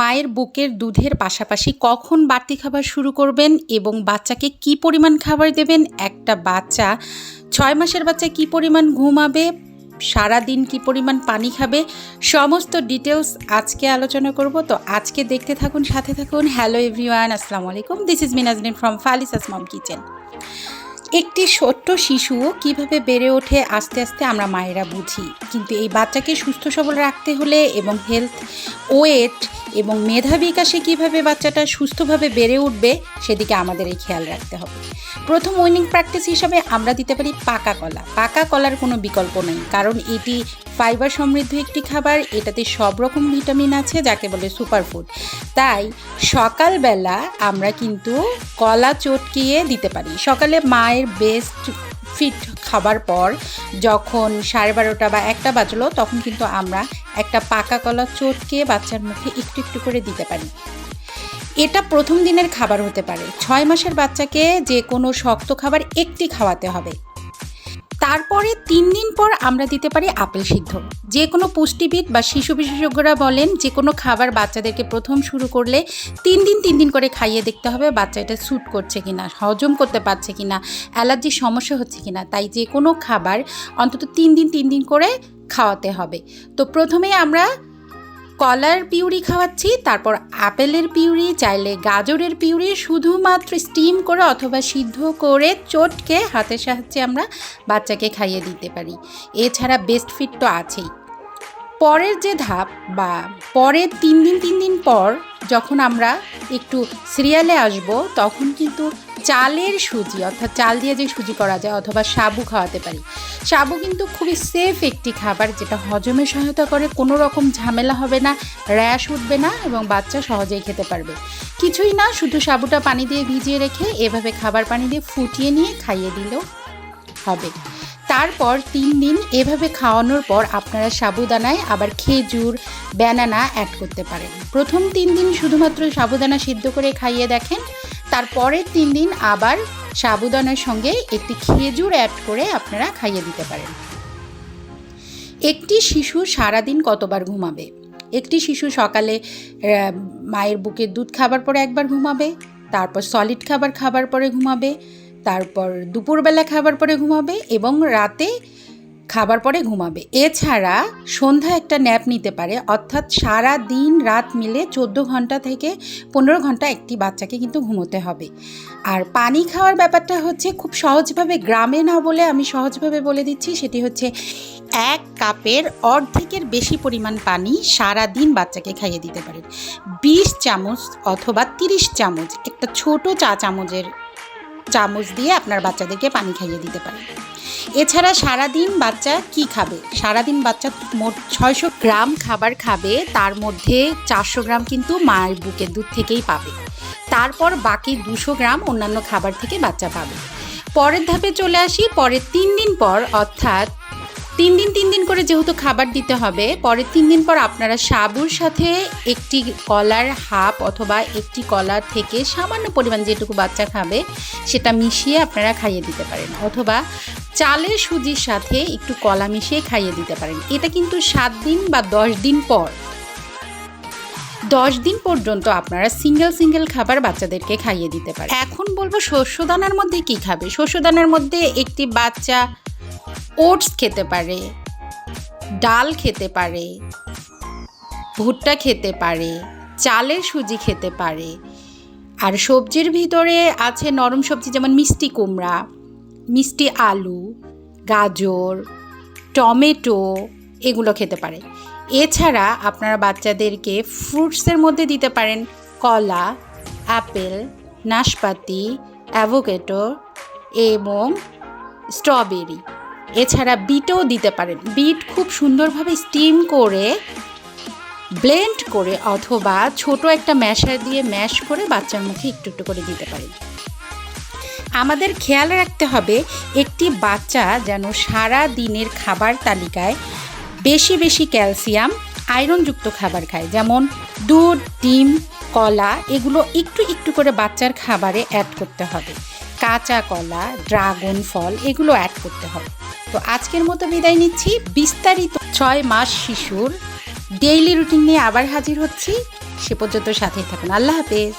মায়ের বুকের দুধের পাশাপাশি কখন বাড়তি খাবার শুরু করবেন এবং বাচ্চাকে কি পরিমাণ খাবার দেবেন? একটা বাচ্চা ছয় মাসের বাচ্চা কি পরিমাণ ঘুমাবে? সারা দিন কি পরিমাণ পানি খাবে? সমস্ত ডিটেলস আজকে আলোচনা করব। তো আজকে দেখতে থাকুন, সাথে থাকুন। হ্যালো এভরিওয়ান আসসালামু আলাইকুম। দিস ইজ মিনাজরিন ফ্রম ফালিসাস মম কিচেন একটি ছোট্ট শিশু কীভাবে বেড়ে ওঠে আস্তে আস্তে আমরা মায়েরা বুঝি। কিন্তু এই বাচ্চাকে সুস্থ সবল রাখতে হলে এবং হেলথ ওয়েট এবং মেধা বিকাশে কীভাবে বাচ্চাটা সুস্থভাবে বেড়ে উঠবে সেদিকে আমাদের এই খেয়াল রাখতে হবে। প্রথম উইনিং প্র্যাকটিস হিসাবে আমরা দিতে পারি পাকা কলা। পাকা কলার কোনো বিকল্প নেই, কারণ এটি ফাইবার সমৃদ্ধ একটি খাবার, এটাতে সব রকম ভিটামিন আছে যাকে বলে সুপারফুড। তাই সকালবেলা আমরা কিন্তু কলা চটকিয়ে দিতে পারি। সকালে মায়ের বেস্ট ফিট খাবার পর যখন সাড়ে বারোটা বা একটা বাজলো, তখন কিন্তু আমরা একটা পাকা কলা চটকে বাচ্চার মুখে একটু একটু করে দিতে পারি। এটা প্রথম দিনের খাবার হতে পারে। ছয় মাসের বাচ্চাকে যে কোনো শক্ত খাবার একটি খাওয়াতে হবে। তারপরে তিন দিন পর আমরা দিতে পারি আপেল সিদ্ধ। যে কোনো পুষ্টিবিদ বা শিশু বিশেষজ্ঞরা বলেন যে কোনো খাবার বাচ্চাদেরকে প্রথম শুরু করলে তিন দিন তিন দিন করে খাইয়ে দেখতে হবে বাচ্চা এটা স্যুট করছে কিনা, হজম করতে পারছে কিনা, অ্যালার্জির সমস্যা হচ্ছে কিনা। তাই যে কোনো খাবার অন্তত তিন দিন তিন দিন করে খাওয়াতে হবে। তো প্রথমে আমরা কলার পিউরি খাওয়াচ্ছি, তারপর আপেলের পিউরি, চাইলে গাজরের পিউরি শুধুমাত্র স্টিম করে অথবা সিদ্ধ করে চটকে হাতের সাহায্যে আমরা বাচ্চাকে খাইয়ে দিতে পারি। এছাড়া বেস্ট ফিট তো আছেই। পরের যে ধাপ বা পরের তিন দিন তিন দিন পর যখন আমরা একটু সিরিয়ালে আসব, তখন কিন্তু চালের সুজি, অর্থাৎ চাল দিয়ে যে সুজি করা যায় অথবা সাবু খাওয়াতে পারি। সাবু কিন্তু খুবই সেফ একটি খাবার যেটা হজমে সহায়তা করে, কোনো রকম ঝামেলা হবে না, র্যাশ উঠবে না এবং বাচ্চা সহজেই খেতে পারবে। কিছুই না, শুধু সাবুটা পানি দিয়ে ভিজিয়ে রেখে এভাবে খাবার পানি দিয়ে ফুটিয়ে নিয়ে খাইয়ে দিলেও হবে। তারপর তিন দিন এভাবে খাওয়ানোর পর আপনারা সাবুদানায় আবার খেজুর ব্যানানা অ্যাড করতে পারেন। প্রথম তিন দিন শুধুমাত্র সাবুদানা সিদ্ধ করে খাইয়ে দেখেন তারপরের তিন দিন আবার সাবুদানার সঙ্গে একটি খেজুর অ্যাড করে আপনারা খাইয়ে দিতে পারেন। একটি শিশু সারাদিন কতবার ঘুমাবে? একটি শিশু সকালে মায়ের বুকের দুধ খাবার পরে একবার ঘুমাবে, তারপর সলিড খাবার খাবার পরে ঘুমাবে, তারপর দুপুরবেলা খাবার পরে ঘুমাবে এবং রাতে খাবার পরে ঘুমাবে। এছাড়া সন্ধ্যা একটা ন্যাপ নিতে পারে, অর্থাৎ সারা দিন রাত মিলে চোদ্দ ঘণ্টা থেকে পনেরো ঘণ্টা একটি বাচ্চাকে কিন্তু ঘুমোতে হবে। আর পানি খাওয়ার ব্যাপারটা হচ্ছে, খুব সহজভাবে গ্রামে না বলে আমি সহজভাবে বলে দিচ্ছি, সেটি হচ্ছে এক কাপের অর্ধেকের বেশি পরিমাণ পানি সারা দিন বাচ্চাকে খাইয়ে দিতে পারেন বিশ চামচ অথবা তিরিশ চামচ, একটা ছোট চা চামচের চামচ দিয়ে আপনার বাচ্চাদেরকে পানি খাইয়ে দিতে পারেন এছাড়া সারাদিন বাচ্চা কি খাবে? সারাদিন বাচ্চা মোট ছয়শো গ্রাম খাবার খাবে, তার মধ্যে চারশো গ্রাম কিন্তু মায়ের বুকের দুধ থেকেই পাবে। তারপর বাকি দুশো গ্রাম অন্যান্য খাবার থেকে বাচ্চা পাবে। পরের ধাপে চলে আসি, পরের তিন দিন পর, অর্থাৎ তিন দিন তিন দিন করে যেহেতু খাবার দিতে হবে, পরের তিন দিন পর আপনারা সাবুর সাথে একটি কলার হাফ অথবা একটি কলার থেকে সামান্য পরিমাণ যেটুকু বাচ্চা খাবে, সেটা মিশিয়ে আপনারা খাইয়ে দিতে পারেন। অথবা চালের সুজির সাথে একটু কলা মিশিয়ে খাইয়ে দিতে পারেন। এটা কিন্তু সাত দিন বা দশ দিন পর। দশ দিন পর্যন্ত আপনারা সিঙ্গেল সিঙ্গেল খাবার বাচ্চাদেরকে খাইয়ে দিতে পারেন। এখন বলব শস্যদানার মধ্যে কি খাবে? শস্যদানার মধ্যে একটি বাচ্চা ওটস খেতে পারে, ডাল খেতে পারে, ভুট্টা খেতে পারে, চালের সুজি খেতে পারে। আর সবজির ভিতরে আছে নরম সবজি যেমন মিষ্টি কুমড়া মিষ্টি আলু, গাজর, টমেটো এগুলো খেতে পারে। এছাড়া আপনারা বাচ্চাদেরকে ফ্রুটসের মধ্যে দিতে পারেন কলা অ্যাপেল নাশপাতি অ্যাভোকেটো এবং স্ট্রবেরি এছাড়া বিটও দিতে পারেন। বিট খুব সুন্দরভাবে স্টিম করে ব্লেন্ড করে অথবা ছোট একটা ম্যাশার দিয়ে ম্যাশ করে বাচ্চার মুখে একটু একটু করে দিতে পারেন। আমাদের খেয়াল রাখতে হবে একটি বাচ্চা যেন সারা দিনের খাবার তালিকায় বেশি বেশি ক্যালসিয়াম, আয়রনযুক্ত খাবার খায়। যেমন দুধ, ডিম, কলা, এগুলো একটু একটু করে বাচ্চার খাবারে অ্যাড করতে হবে। কাঁচা কলা, ড্রাগন ফল, এগুলো অ্যাড করতে হবে। তো আজকের মতো বিদায় নিচ্ছি। বিস্তারিত ছয় মাস শিশুর ডেইলি রুটিন নিয়ে আবার হাজির হচ্ছি। সে পর্যন্ত সাথেই থাকুন। আল্লাহ হাফেজ।